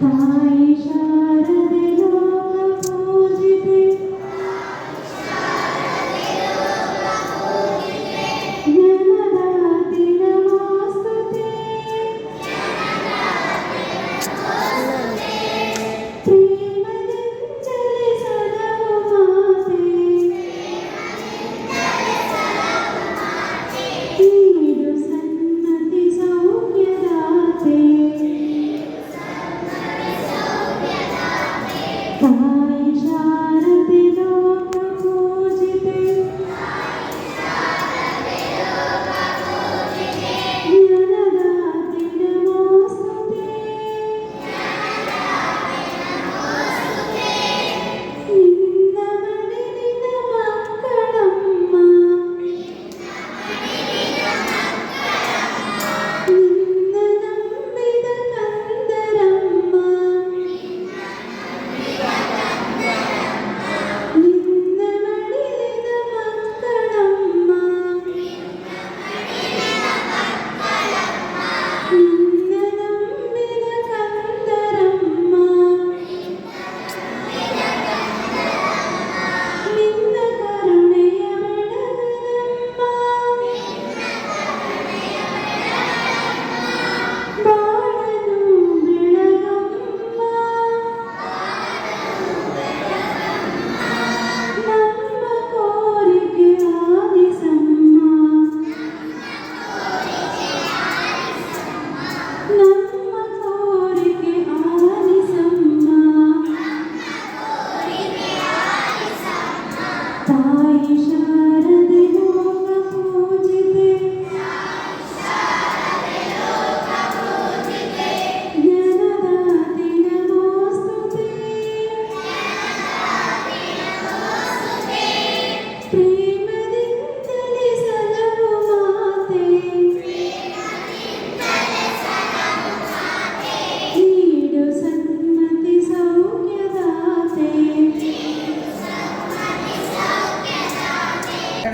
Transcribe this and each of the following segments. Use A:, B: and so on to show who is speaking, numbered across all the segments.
A: Bye,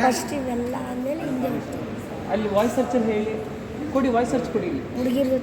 B: first ಇವೆಲ್ಲ ಆದಮೇಲೆ ಹಿಂಗೆ
C: ಅಲ್ಲಿ ವಾಯ್ಸ್ ಸರ್ಚ್ ಹೇಳಿ ಕೊಡಿ ವಾಯ್ಸ್ ಸರ್ಚ್ ಕೊಡಿ ಇಲ್ಲಿ.
B: ಹುಡುಗಿರು